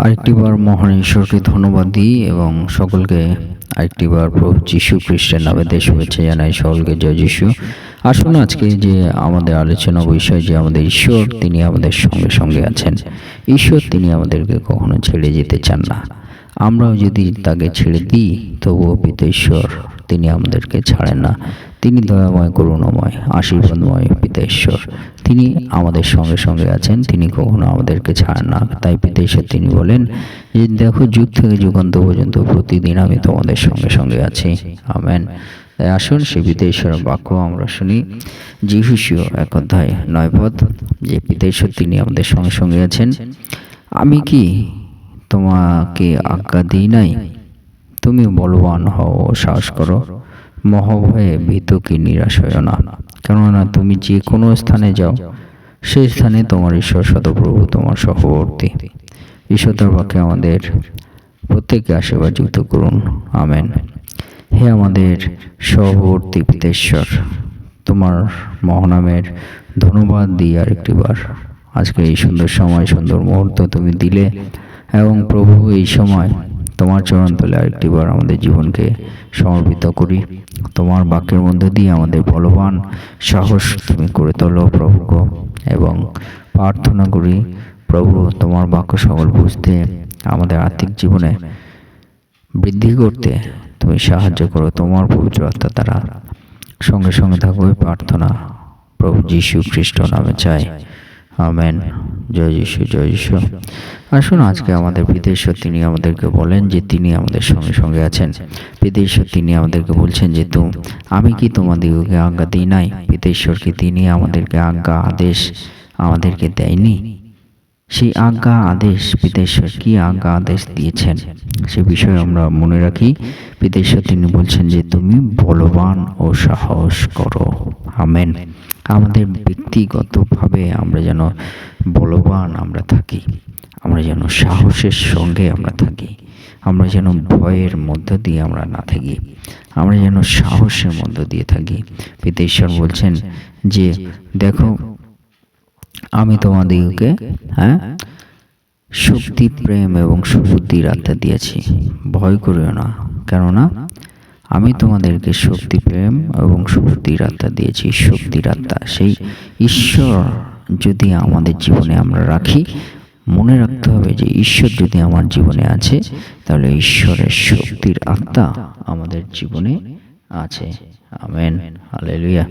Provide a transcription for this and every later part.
আরেকটিবার মহান ঈশ্বরকে ধন্যবাদ দিই এবং সকলকে আরেকটিবার প্রভু যিশু খ্রিস্টের নামে দেশ শুভেচ্ছা জানাই সকলকে জয় যিশু। আসুন আজকে যে আমাদের আলোচনা বিষয় যে আমাদের ঈশ্বর তিনি আমাদের সঙ্গে সঙ্গে আছেন। ঈশ্বর তিনি আমাদেরকে কখনো ছেড়ে যেতে চান না। আমরাও যদি তাকে ছেড়ে দিই তবুও পিতা ঈশ্বর। তিনি আমাদেরকে ছাড়েন না। তিনি দয়াময়, করুণাময়, আশীর্বাদময় পিতা ঈশ্বর তিনি আমাদের সঙ্গে সঙ্গে আছেন, তিনি কখনো আমাদেরকে ছাড়েন না। তাই পিতা ঈশ্বর তিনি বলেন যে, দেখো, যুগ থেকে যুগান্ত পর্যন্ত প্রতিদিন আমি তোমাদের সঙ্গে সঙ্গে আছি। আমেন। তাই আসুন সে পিতা ঈশ্বরের বাক্য আমরা শুনি। জিহুসীয় এক অধ্যায় নয় পদ, যে পিতা ঈশ্বর তিনি আমাদের সঙ্গে সঙ্গে আছেন। আমি কি তোমাকে আজ্ঞা দিই নাই? তুমি বলবান হও ও সাহস করো। মহাভয়ে ভীত কি নিরাশ হও না। কেননা তুমি যে কোনো স্থানে যাও সেই স্থানে তোমার ঈশ্বর সদপ্রভু তোমার সহবর্তী। ঈশ্বর বাক্যে আমাদের প্রত্যেককে আশীর্বাদ যুক্ত করুন। আমেন। হে আমাদের সহবর্তী পিতেশ্বর তোমার মহানামের ধন্যবাদ দিই আরেকটিবার আজকে এই সুন্দর সময় সুন্দর মুহূর্ত তুমি দিলে এবং প্রভু এই সময় তোমার চরণ তলে আরেকটিবার আমাদের জীবনকে সমর্পিত করি। তোমার বাক্যের মধ্যে দিয়ে আমাদের বলবান সাহস তুমি করে তোলো প্রভুকে এবং প্রার্থনা করি, প্রভু, তোমার বাক্য সকল বুঝতে, আমাদের আর্থিক জীবনে বৃদ্ধি করতে তুমি সাহায্য করো তোমার পবিত্র আত্মা দ্বারা। সঙ্গে সঙ্গে থাকো এই প্রার্থনা প্রভু যীশু খ্রিস্ট নামে চাই। আমেন। জয় যিশু জয় যিশু। আসুন আজকে আমাদের বিদেশ্বর তিনি আমাদেরকে বলেন যে তিনি আমাদের সঙ্গে সঙ্গে আছেন। বিদেশ্বর তিনি আমাদেরকে বলছেন যে তুম আমি কি তোমাদিগকে আজ্ঞা দিই নাই? বিদেশ্বর কি তিনি আমাদেরকে আজ্ঞা, আদেশ আমাদেরকে দেয়নি। সেই আজ্ঞা, আদেশ পিতেশ্বর কি আজ্ঞা, আদেশ দিয়েছেন। সে বিষয়ে আমরা মনে রাখি পিতেশ্বর তিনি বলছেন যে তুমি বলবান ও সাহস করো। আমেন। আমাদের ব্যক্তিগতভাবে আমরা যেন বলবান আমরা থাকি, আমরা যেন সাহসের সঙ্গে আমরা থাকি, আমরা যেন ভয়ের মধ্য দিয়ে আমরা না থাকি, আমরা যেন সাহসের মধ্য দিয়ে থাকি। পিতেশ্বর বলছেন যে, দেখো, আমি তোমাদিগকে হ্যাঁ শক্তি প্রেম এবং সুবুদ্ধির আত্মা দিয়েছি। ভয় করিও না। কেননা আমি তোমাদেরকে শক্তি, প্রেম এবং শক্তির আত্মা দিয়েছি। শক্তির আত্মা, সেই ঈশ্বর যদি আমাদের জীবনে আমরা রাখি, মনে রাখতে হবে যে ঈশ্বর যদি আমার জীবনে আছে, তাহলে ঈশ্বরের শক্তির আত্মা আমাদের জীবনে আছে। আমেন। হালেলুয়া।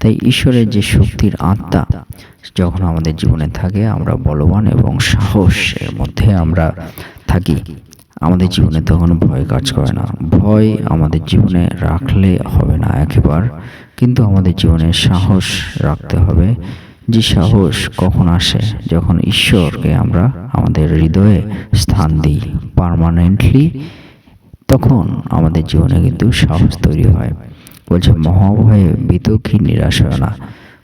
তাই ঈশ্বরের যে শক্তির আত্মা, যখন আমাদের জীবনে থাকে, আমরা বলবান এবং সাহসের মধ্যে আমরা থাকি। আমাদের জীবনে তখন ভয় কাজ করে না। ভয় আমাদের জীবনে রাখলে হবে না একেবার, কিন্তু আমাদের জীবনে সাহস রাখতে হবে। যে সাহস কখন আসে? যখন ঈশ্বরকে আমরা আমাদের হৃদয়ে স্থান দিই পারমানেন্টলি, তখন আমাদের জীবনে কিন্তু সাহস তৈরি হয়। বলছে, মহাভয়ে বিতক্ষী নিরাশ হয় না।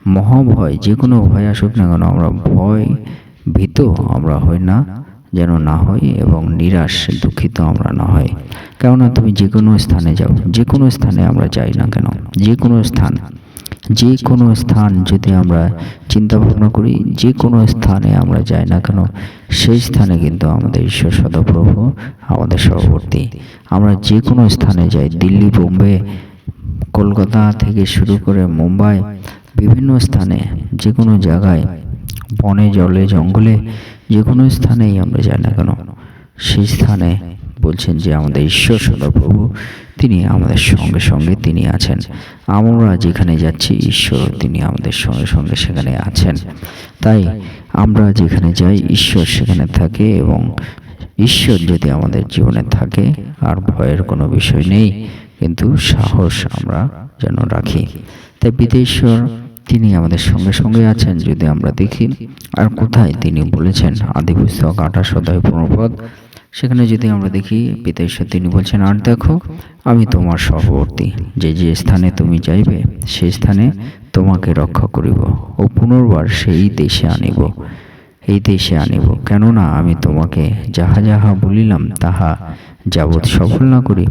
মহাভয় যে কোনো ভয় আসুক না কেন, আমরা ভয় ভীত আমরা হই না। যেন না হই এবং নিরাশ, দুঃখিত আমরা না হই কেননা তুমি যে কোনো স্থানে যাও যে কোনো স্থানে আমরা যাই না কেন যে কোনো স্থান যে কোনো স্থান যদি আমরা চিন্তা ভাবনা করি যে কোনো স্থানে আমরা যাই না কেন, সেই স্থানে কিন্তু আমাদের ঈশ্বর সদপ্রভু, আমাদের সভাপতি। আমরা যে কোনো স্থানে যাই, দিল্লি, বোম্বে, কলকাতা থেকে শুরু করে মুম্বাই, বিভিন্ন স্থানে যে কোনো জায়গায়, বনে, জলে, জঙ্গলে যে কোনো স্থানেই আমরা যাই না কেন, সেই স্থানে বলছেন যে আমাদের ঈশ্বর সদাপ্রভু তিনি আমাদের সঙ্গে সঙ্গে তিনি আছেন। আমরা যেখানে যাচ্ছি, ঈশ্বর তিনি আমাদের সঙ্গে সঙ্গে সেখানে আছেন। তাই আমরা যেখানে যাই, ঈশ্বর সেখানে থাকে এবং ঈশ্বর যদি আমাদের জীবনে থাকে, আর ভয়ের কোনো বিষয় নেই, কিন্তু সাহস আমরা যেন রাখি। তাই বিদেশ্বর তিনি আমাদের সঙ্গে সঙ্গে আছেন যদি আমরা দেখি। আর কোথায় তিনি বলেছেন? আদি পুস্তক আঠাশ অধ্যায় পূর্ণপদ সেখানে যদি আমরা দেখি পিতেশ্বর তিনি বলছেন, আর দেখো, আমি তোমার সহবর্তী। যে যে স্থানে তুমি যাইবে, সেই স্থানে তোমাকে রক্ষা করিব ও পুনর্বার সেই দেশে আনিব। এই দেশে আনিব। কেননা আমি তোমাকে যাহা যাহা বলিলাম, তাহা যাবৎ সফল না করি,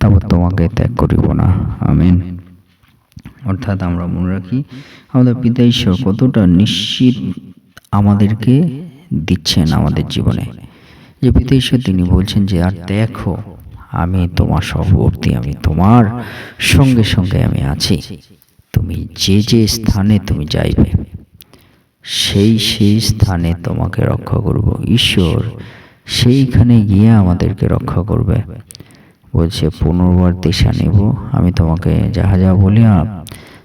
তাবৎ তোমাকে ত্যাগ করিব না। আমিন। অর্থাৎ আমরা মনে রাখি, আমাদের পিতা ঈশ্বর কতটা নিশ্চিত আমাদেরকে দিচ্ছেন আমাদের জীবনে। যে পিতা ঈশ্বর তিনি বলছেন যে, আর দেখো, আমি তোমার সহবর্তী আমি তোমার সঙ্গে সঙ্গে আমি আছি। তুমি যে যে স্থানে তুমি যাইবে, সেই সেই স্থানে তোমাকে রক্ষা করব। ঈশ্বর সেইখানে গিয়ে আমাদেরকে রক্ষা করবে। বলছে, পুনর্বার দিশা নেব। আমি তোমাকে যাহা যা বলি আ-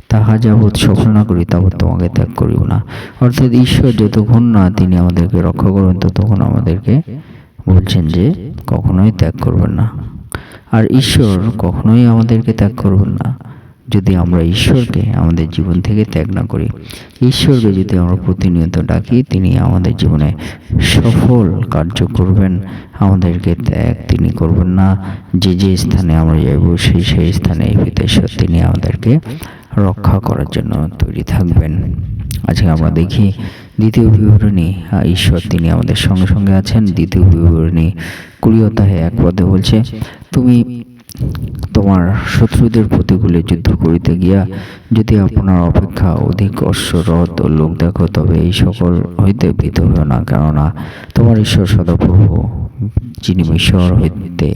তাহা যাবৎ সফল না করি, তাবৎ তোমাকে ত্যাগ করিব না। অর্থাৎ ঈশ্বর যতক্ষণ না তিনি আমাদেরকে রক্ষা করবেন, ততক্ষণ আমাদেরকে বলছেন যে, কখনোই ত্যাগ করবেন না। আর ঈশ্বর কখনোই আমাদেরকে ত্যাগ করবেন না। যদি আমরা ঈশ্বরকে আমাদের জীবন থেকে ত্যাগ না করি, ঈশ্বরকে যদি আমরা প্রতিনিয়ত ডাকি, তিনি আমাদের জীবনে সফল কার্য করবেন। আমাদেরকে ত্যাগ তিনি করবেন না। যে যে স্থানে আমরা যাইব, সেই সেই স্থানে এই পিতেশ্বর তিনি আমাদেরকে রক্ষা করার জন্য তৈরি থাকবেন। আজকে আমরা দেখি দ্বিতীয় বিবরণী ঈশ্বর তিনি আমাদের সঙ্গে সঙ্গে আছেন। দ্বিতীয় বিবরণী কুড়ি এক পদে বলছে, তুমি তোমার শত্রুদের প্রতিকূলে যুদ্ধ করিতে গিয়া যদি আপনার অপেক্ষা অধিক অশ্বরথ ও লোক দেখো, তবে এই সকল হইতে ভীত হইও না। কেননা তোমার ঈশ্বর সদাপ্রভু, যিনি মিশর হইতে,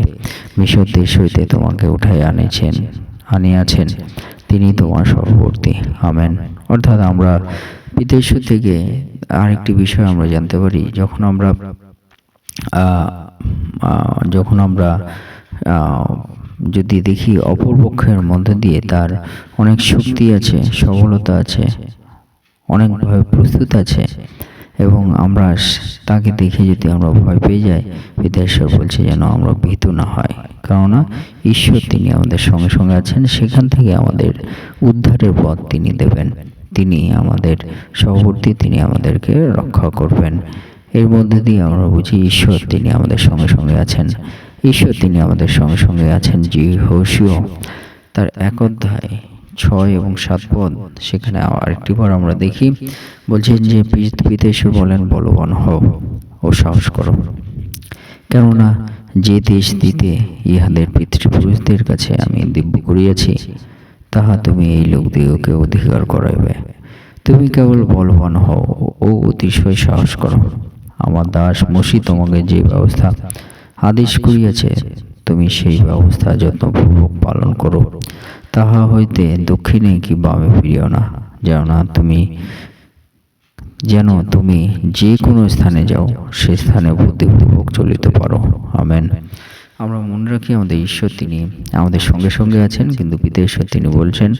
মিশর দেশ হইতে তোমাকে উঠাই আনেছেন, আনিয়াছেন, তিনি তোমার সহবর্তী আমেন। অর্থাৎ আমরা বিদেশ থেকে আরেকটি বিষয় আমরা জানতে পারি, যখন আমরা যখন আমরা যদি দেখি অপরপক্ষের মধ্যে দিয়ে তার অনেক শক্তি আছে, সবলতা আছে অনেকভাবে প্রস্তুত আছে এবং আমরা তাকে দেখে যদি আমরা ভয় পেয়ে যাই বিদ্যাশ্বর বলছে যেন আমরা ভীত না হয়। কেননা ঈশ্বর তিনি আমাদের সঙ্গে সঙ্গে আছেন, সেখান থেকে আমাদের উদ্ধারের পথ তিনি দেবেন। তিনি আমাদের সহবর্তী, তিনি আমাদেরকে রক্ষা করবেন। এর মধ্যে দিয়ে আমরা বুঝি ঈশ্বর তিনি আমাদের সঙ্গে সঙ্গে আছেন। ঈশ্বর তিনি আমাদের সঙ্গে সঙ্গে আছেন জি হোসিও তার এক অধ্যায়, ছয় এবং সাত পদ, সেখানে আরেকটি বার আমরা দেখি। বলছেন যে পিতা ঈশ্বর বলেন, বলবান হও ও সাহস করো। কেননা যে দেশ দিতে ইহাদের পিতৃপুরুষদের কাছে আমি দিব্য করিয়াছি, তাহা তুমি এই লোকদিগকে অধিকার করাইবে। তুমি কেবল বলবান হও ও অতিশয় সাহস করো। আমার দাস মসি তোমাকে যে ব্যবস্থা আদেশ করিয়াছে, তুমি সেই ব্যবস্থা যত্নপূর্বক পালন করো। তাহা হইতে দক্ষিণে কি বামে ফিরিও না না তুমি, যেন তুমি যে কোনো স্থানে যাও, সে স্থানে বুদ্ধিপূর্বক চলিতে পারো। আমেন। আমরা মনে রাখি আমাদের ঈশ্বর, তিনি আমাদের সঙ্গে সঙ্গে আছেন, কিন্তু পিতা ঈশ্বর, তিনি বলছেন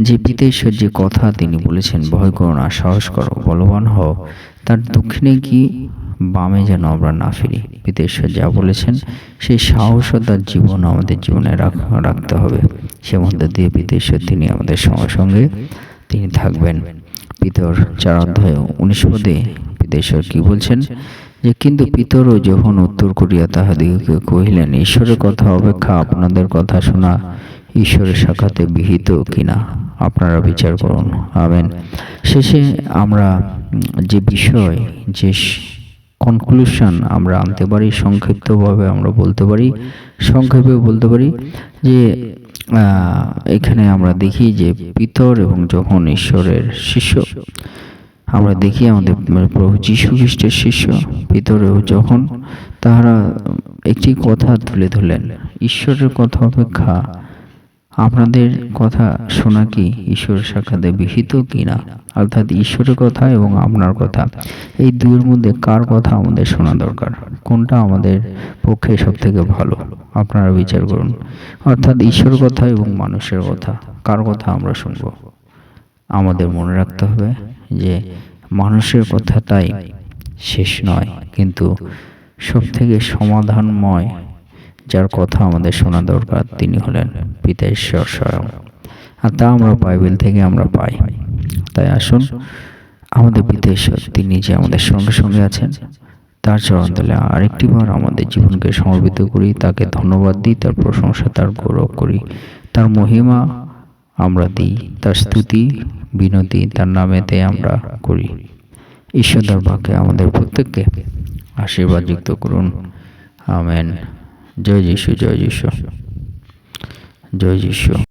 যে পিতা ঈশ্বর যে কথা তিনি বলেছেন, ভয় করো না, সাহস করো, বলবান হও, তার দক্ষিণে কি বামে যেন আমরা না ফিরি? পিতা ঈশ্বর যা বলেছেন, সেই সাহস তার জীবন আমাদের জীবনে রাখ- রাখতে হবে। সে মধ্যে দিয়ে পিতা ঈশ্বর, তিনি আমাদের সঙ্গে সঙ্গে তিনি থাকবেন। পিতর চার অধ্যায় উনিশ পদে পিতেশ্বর কি বলছেন? যে কিন্তু পিতরও যখন উত্তর করিয়া তাহাদিগকে কহিলেন, ঈশ্বরের কথা অপেক্ষা আপনাদের কথা শোনা, ঈশ্বরের শাখাতে বিহিত কিনা? আপনারা বিচার করুন। আমেন। শেষে আমরা যে বিষয়, যে কনক্লুশন আমরা আনতে পারি, সংক্ষিপ্তভাবে আমরা বলতে পারি, সংক্ষেপে বলতে পারি যে এখানে আমরা দেখি যে পিতর এবং যখন ঈশ্বরের শিষ্য আমরা দেখি আমাদের প্রভু যীশু খ্রিস্টের শিষ্য পিতরেও যখন তাহারা একটি কথা তুলে ধরলেন ঈশ্বরের কথা অপেক্ষা আপনাদের কথা শোনা কি? ঈশ্বরের সাক্ষাতে বিহিত কি না অর্থাৎ ঈশ্বরের কথা এবং আপনার কথা। এই দুইয়ের মধ্যে কার কথা আমাদের শোনা দরকার? কোনটা আমাদের পক্ষে সব থেকে ভালো? আপনারা বিচার করুন। অর্থাৎ ঈশ্বর কথা এবং মানুষের কথা। কার কথা আমরা শুনব? আমাদের মনে রাখতে হবে যে মানুষের কথা তাই শেষ নয়। কিন্তু সব থেকে সমাধানময় যার কথা আমাদের শোনা দরকার তিনি হলেন পিতা ঈশ্বর স্বয়ং। আর তা আমরা বাইবেল থেকে আমরা পাই। তাই আসুন, আমাদের পিতা ঈশ্বর, তিনি যে আমাদের সঙ্গে সঙ্গে আছেন, তার চরণ তলে আরেকটি বার আমাদের জীবনকে সমর্পিত করি, তাকে ধন্যবাদ দিই, তার প্রশংসা, তার গৌরব করি, তার মহিমা আমরা দিই, তার স্তুতি বিনতি তার নামেতে আমরা করি। ঈশ্বর দরবারকে আমাদের প্রত্যেককে আশীর্বাদ যুক্ত করুন। আমেন। জয় যিশু জয় যিশু। জয় যিশু।